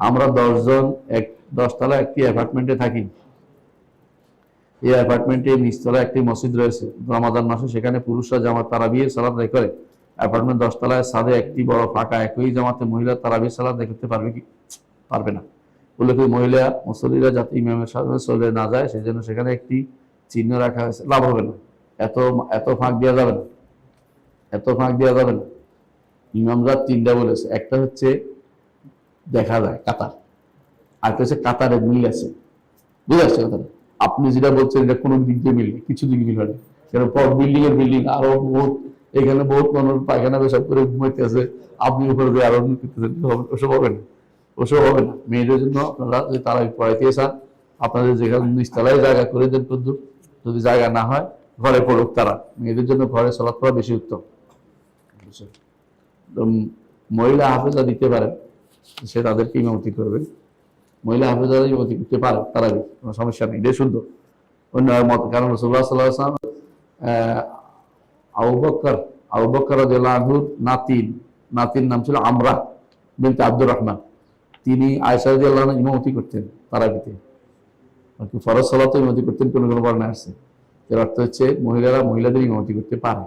আমরা দশজন এক, দশতলা একটি অ্যাপার্টমেন্টে থাকি। এই অ্যাপার্টমেন্টে নিচতলা একটি মসজিদ রয়েছে। রমাদান মাসে সেখানে পুরুষরা জামাত তারাবিয়ে সালাদ আদায় করে। অ্যাপার্টমেন্ট দশতলায় সাদে একটি বড় ফাঁকা একই জামাতে মহিলা তারাবিয়ে সালাদ আদায় করতে পারবে কি? পারবে না। উল্লেখ মহিলা মুসল্লিরা যাতে ইমামের সামনে চলে না যায় সেই জন্য সেখানে একটি চিহ্ন রাখা হয়েছে। লাভ হবে না। এত এত ফাঁক দেওয়া যাবে না। এত ফাঁক দেওয়া যাবে না। ইমামরা তিনটা বলেছে। একটা হচ্ছে দেখা যায়, কাতার। আর হচ্ছে কাতারে মিল আছে। বুঝে পারছ কথাটা? আপনি যেটা বলছেন, এটা কোনো দিক দিয়ে মিল নেই, কিছু দিক মিল হয় কারণ বিল্ডিং এর বিল্ডিং আরও বহুত, এখানে বহুত মানুষ পায়খানা পেশাব করে ঘুমাইতে আছে। আপনি উপরে আরও করতেছেন ওসব হবে না। ওসব হবে না। মেয়েদের জন্য আপনারা যে তারা পড়াইতে চান, আপনাদের যেখানে নিচতলায় জায়গা করে দেন কিন্তু যদি জায়গা না হয়, ঘরে পড়ুক তারা। মেয়েদের জন্য ঘরে চলাত করা বেশি উত্তম। মহিলা হাফেজা দিতে পারে সে তাদেরকে ইমামতি করবে। মহিলা হাফেজা ইমামতি করতে পারে, তারা কোনো সমস্যা নেই, এটাই সুন্দর অন্য মত, কারণ রসুল্লাহ সাল্লাহ আসলাম আবু বক্কর রাদিয়াল্লাহুর নাতিন, নাতির নাম ছিল আমরা বিনতে আব্দুর রহমান। তিনি আয়সা আনহা ইমামতি করতেন তারাবিতে ফরজ সালাতে ইমামতি করতেন, কোনো কোনো বর্ণায় আসছে এর অর্থ হচ্ছে মহিলারা মহিলাদের ইমামতি করতে পারে।